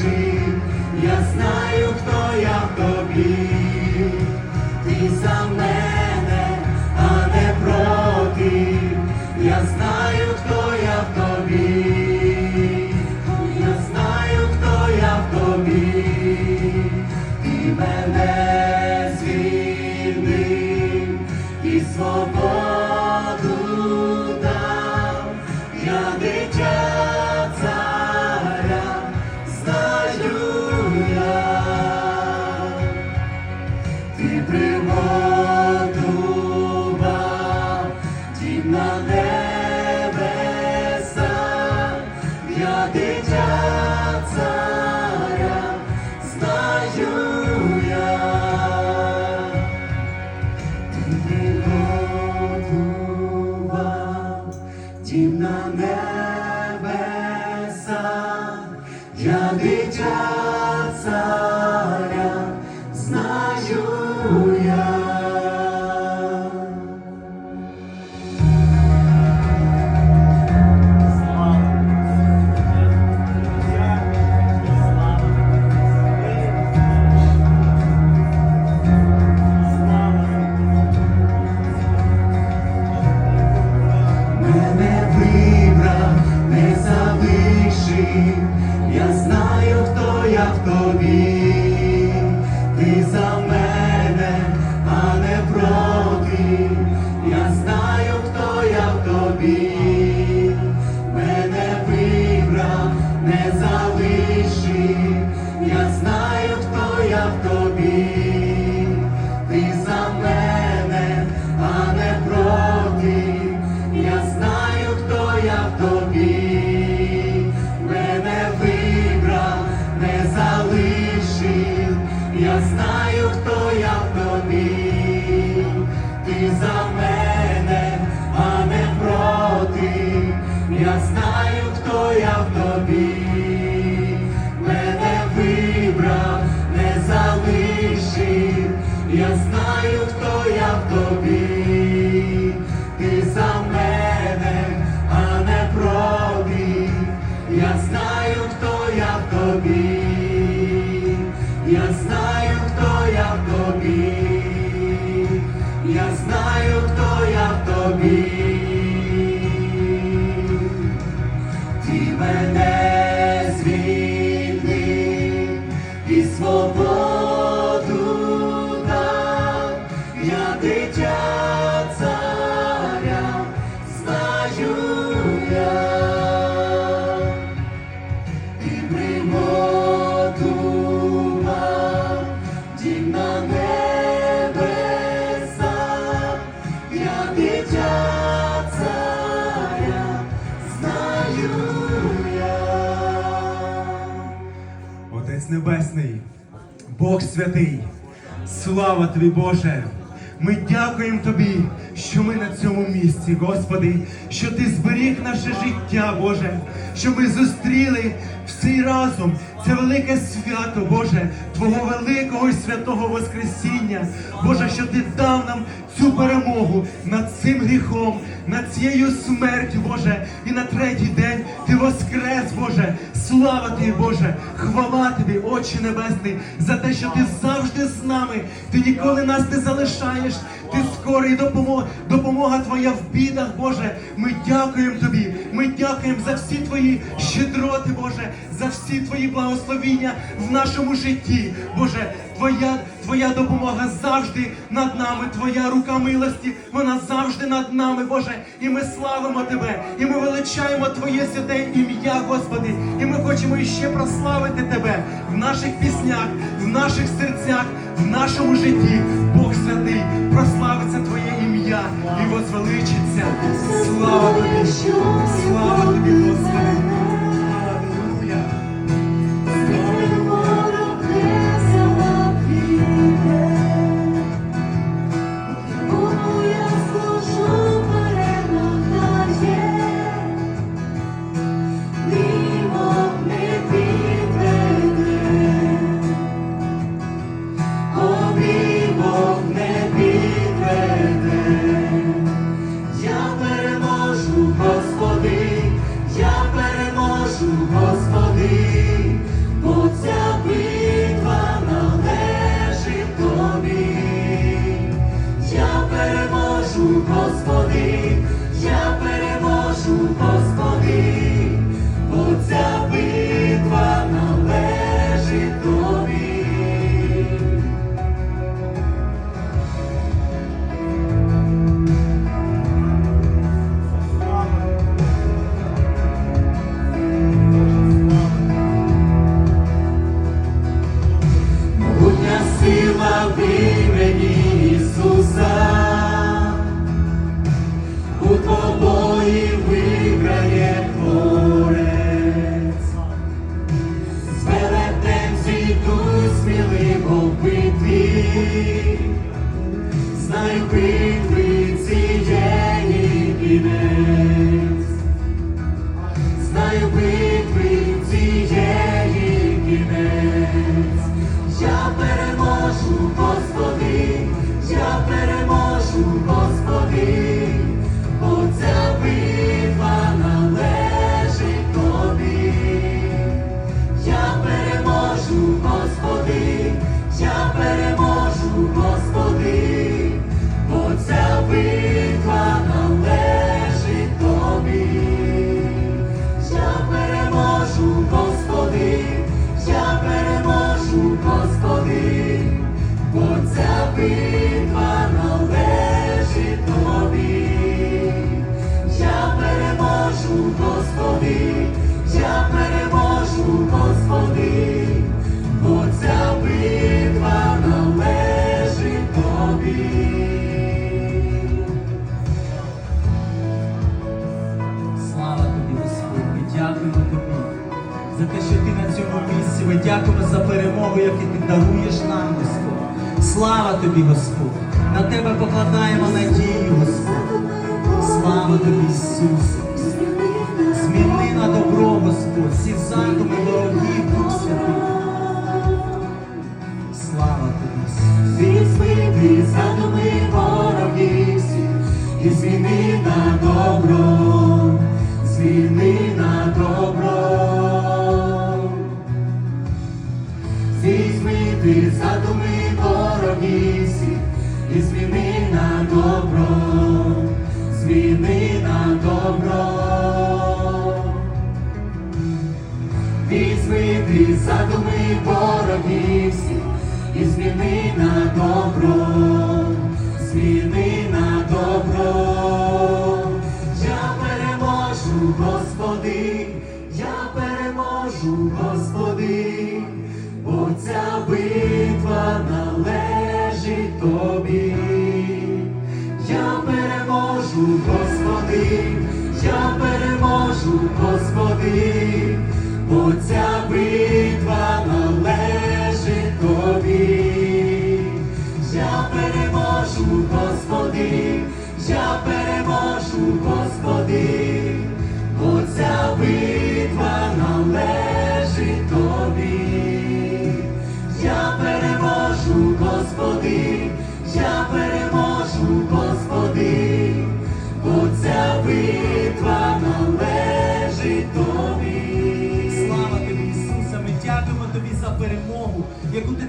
залишив, я знаю, хто Я знаю, хто я в тобі. Ти за мене, а не проти. Я знаю, хто я в тобі. Дитя царя, я. Ти приготував дім на небеса, я дитя знаю. Отець Небесний, Бог святий, слава тобі, Боже! Ми дякуємо тобі, що ми на цьому місці, Господи, що ти зберіг наше життя, Боже, що ми зустріли всі разом це велике свято, Боже, Твого великого і святого Воскресіння. Боже, що ти дав нам цю перемогу над цим гріхом, над цією смертю, Боже, і на третій день ти воскрес, Боже. Слава тобі, Боже, хвала тобі, Отче Небесний, за те, що ти завжди з нами, ти ніколи нас не залишаєш, ти скорий допомога, допомога твоя в бідах, Боже. Ми дякуємо тобі. Ми дякуємо. за всі твої щедроти, Боже, за всі твої благословіння в нашому житті. Боже, Твоя, Твоя допомога завжди над нами, Твоя рука милості, вона завжди над нами, Боже. І ми славимо Тебе, і ми величаємо Твоє святе ім'я, Господи. І ми хочемо іще прославити Тебе в наших піснях, в наших серцях, в нашому житті. Бог святий, прославиться Твоє ім'я і возвеличиться. Слава тобі, слава тобі, Господи. Битва належить тобі. Я переможу, Господи, я переможу, Господи, бо ця битва належить тобі. Слава тобі, Господь, дякуємо тобі за те, що ти на цьому місці. Ми дякуємо за перемогу, яку ти даруєш нам, Господь. Слава тобі, Господь. На тебе покладаємо надію, Господь. Слава тобі, Ісусе. Зміни на добро, Господь, всі задуми дорогі, Дух Святий. Слава тобі, Ісус. Добро, зміни на добро. Візьми ти задуми ворогів і зміни на добро,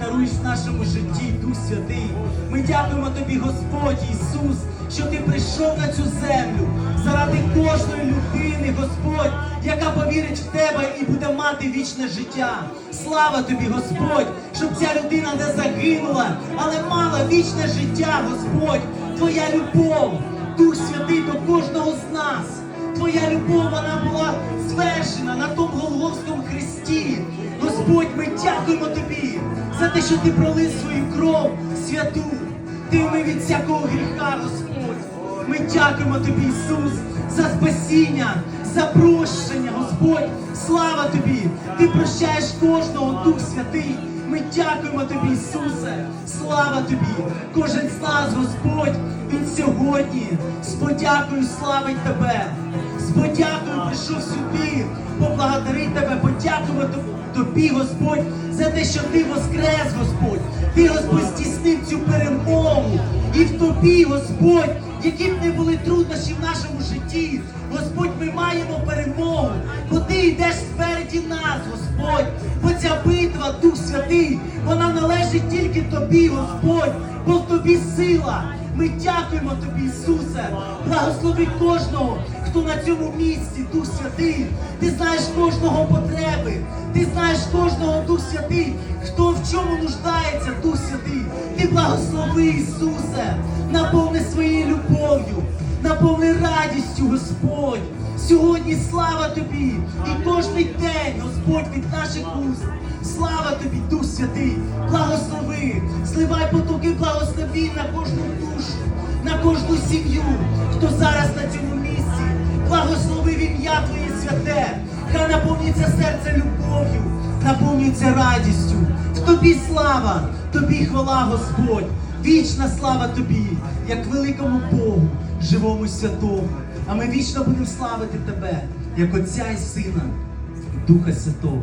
даруєш нашому житті, Дух Святий. Ми дякуємо тобі, Господь Ісус, що ти прийшов на цю землю заради кожної людини, Господь, яка повірить в тебе і буде мати вічне життя. Слава тобі, Господь, щоб ця людина не загинула, але мала вічне життя, Господь, твоя любов, Дух Святий до кожного з нас. Твоя любов, вона була звершена на тому Голгофському хресті. Господь, ми дякуємо тобі за те, що ти пролив свою кров святу. Ти ми від всякого гріха, Господь. Ми дякуємо тобі, Ісус, за спасіння, за прощення, Господь. Слава тобі! Ти прощаєш кожного, Дух Святий. Ми дякуємо тобі, Ісусе. Слава тобі! Кожен з нас, Господь, Він сьогодні з подякою славить тебе. З подякою прийшов сюди, поблагодарить тебе, подякувати тобі, Господь, за те, що ти воскрес, Господь. Ти, Господь, здійснив цю перемогу. І в тобі, Господь, які б не були труднощі в нашому житті, Господь, ми маємо перемогу, бо ти йдеш спереді нас, Господь. Бо ця битва, Дух Святий, вона належить тільки тобі, Господь, бо в тобі сила. Ми дякуємо тобі, Ісусе. Благослови кожного, хто на цьому місці, Дух Святий. Ти знаєш кожного потреби. Ти знаєш кожного Дух Святий, хто в чому нуждається, Дух Святий. Ти благослови, Ісусе, наповни своєю любов'ю, наповни радістю, Господь. Сьогодні слава тобі і кожний день, Господь, від наших уст. Слава тобі, Дух Святий, благослови, зливай потоки благословінь на кожну душу, на кожну сім'ю, хто зараз на цьому місці. Благослови в ім'я Твоє святе, хай наповнюється серце любов'ю, наповнюється радістю. В тобі слава, тобі хвала, Господь, вічна слава тобі, як великому Богу, живому святому. А ми вічно будемо славити тебе, як Отця і Сина, Духа Святого.